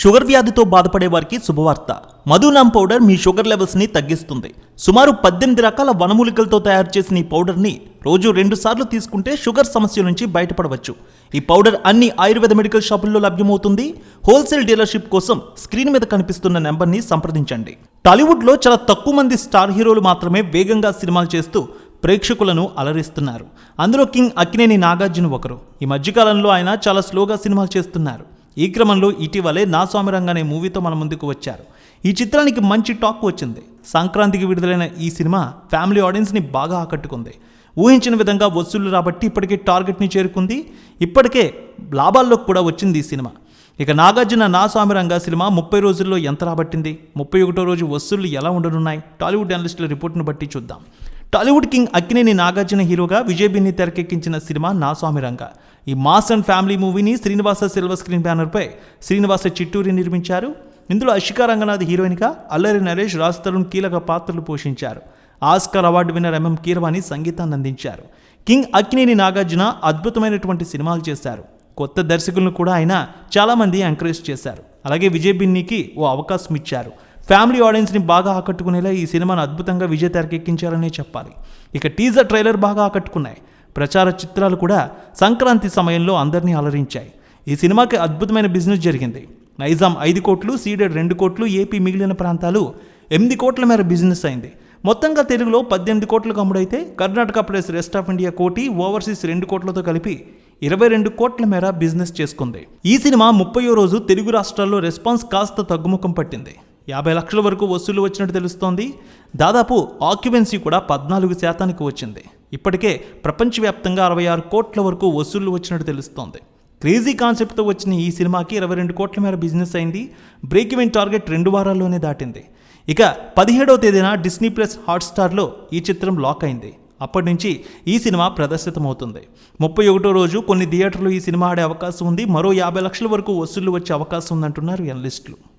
Sugar వ్యాధితో బాధపడే వారికి శుభవార్త. మధునామ్ పౌడర్ మీ షుగర్ లెవెల్స్ని తగ్గిస్తుంది. సుమారు పద్దెనిమిది రకాల వనమూలికలతో తయారు చేసిన ఈ పౌడర్ని రోజు రెండు సార్లు తీసుకుంటే షుగర్ సమస్య నుంచి బయటపడవచ్చు. ఈ పౌడర్ అన్ని ఆయుర్వేద మెడికల్ షాపుల్లో లభ్యమవుతుంది. హోల్సేల్ డీలర్షిప్ కోసం స్క్రీన్ మీద కనిపిస్తున్న నెంబర్ని సంప్రదించండి. టాలీవుడ్లో చాలా తక్కువ మంది స్టార్ హీరోలు మాత్రమే వేగంగా సినిమాలు చేస్తూ ప్రేక్షకులను అలరిస్తున్నారు. అందులో కింగ్ అక్కినేని నాగార్జున ఒకరు. ఈ మధ్యకాలంలో ఆయన చాలా స్లోగా సినిమాలు చేస్తున్నారు. ఈ క్రమంలో ఇటీవలే నా స్వామిరంగ అనే మూవీతో మన ముందుకు వచ్చారు. ఈ చిత్రానికి మంచి టాక్ వచ్చింది. సంక్రాంతికి విడుదలైన ఈ సినిమా ఫ్యామిలీ ఆడియన్స్ని బాగా ఆకట్టుకుంది. ఊహించిన విధంగా వసూళ్ళు రాబట్టి ఇప్పటికే టార్గెట్ని చేరుకుంది. ఇప్పటికే లాభాల్లోకి కూడా వచ్చింది ఈ సినిమా. ఇక నాగార్జున నా స్వామిరంగ సినిమా ముప్పై రోజుల్లో ఎంత రాబట్టింది? ముప్పై ఒకటో రోజు వసూళ్ళు ఎలా ఉండనున్నాయి? టాలీవుడ్ అనలిస్టుల రిపోర్ట్ను బట్టి చూద్దాం. టాలీవుడ్ కింగ్ అక్కినేని నాగార్జున హీరోగా విజయబిన్ని తెరకెక్కించిన సినిమా నా స్వామిరంగ ఈ మాస్ అండ్ ఫ్యామిలీ మూవీని శ్రీనివాస సిల్వర్ స్క్రీన్ బ్యానర్పై శ్రీనివాస చిట్టూరి నిర్మించారు. ఇందులో అషికా రంగనాథ్ హీరోయిన్గా అల్లరి నరేష్ రాజ్ తరుణ్ కీలక పాత్రలు పోషించారు. Oscar award winner M M Keeravani సంగీతాన్ని అందించారు. కింగ్ అక్కినేని నాగార్జున అద్భుతమైనటువంటి సినిమాలు చేశారు. కొత్త దర్శకులను కూడా ఆయన చాలామంది ఎంకరేజ్ చేశారు. అలాగే విజయ్ బిన్నీకి ఓ అవకాశం ఇచ్చారు. ఫ్యామిలీ ఆడియన్స్ని బాగా ఆకట్టుకునేలా ఈ సినిమాను అద్భుతంగా విజయ్ తెరకెక్కించారనే చెప్పాలి. ఇక టీజర్ ట్రైలర్ బాగా ఆకట్టుకున్నాయి. ప్రచార చిత్రాలు కూడా సంక్రాంతి సమయంలో అందరినీ అలరించాయి. ఈ సినిమాకి అద్భుతమైన బిజినెస్ జరిగింది. నైజాం ఐదు కోట్లు సీడెడ్ రెండు కోట్లు ఏపీ మిగిలిన ప్రాంతాలు ఎనిమిది కోట్ల మేర బిజినెస్ అయింది. మొత్తంగా తెలుగులో పద్దెనిమిది కోట్లకు అమ్ముడైతే Karnataka plus rest of India కోటి ఓవర్సీస్ రెండు కోట్లతో కలిపి ఇరవై రెండు కోట్ల మేర బిజినెస్ చేసుకుంది. ఈ సినిమా ముప్పయో రోజు తెలుగు రాష్ట్రాల్లో రెస్పాన్స్ కాస్త తగ్గుముఖం పట్టింది. యాభై లక్షల వరకు వసూలు వచ్చినట్టు తెలుస్తోంది. దాదాపు ఆక్యుపెన్సీ కూడా పద్నాలుగు శాతానికి వచ్చింది. ఇప్పటికే ప్రపంచవ్యాప్తంగా అరవై ఆరు కోట్ల వరకు వసూళ్ళు వచ్చినట్టు తెలుస్తోంది. క్రేజీ కాన్సెప్ట్తో వచ్చిన ఈ సినిమాకి ఇరవై రెండు కోట్ల మేర బిజినెస్ అయింది. బ్రేక్ ఈవెన్ టార్గెట్ రెండు వారాల్లోనే దాటింది. ఇక పదిహేడవ తేదీన డిస్నీ ప్లస్ హాట్స్టార్లో ఈ చిత్రం లాక్ అయింది. అప్పటి నుంచి ఈ సినిమా ప్రదర్శితమవుతుంది. ముప్పై ఒకటో రోజు కొన్ని థియేటర్లు ఈ సినిమా ఆడే అవకాశం ఉంది. మరో యాభై లక్షల వరకు వసూళ్ళు వచ్చే అవకాశం ఉందంటున్నారు ఎనలిస్టులు.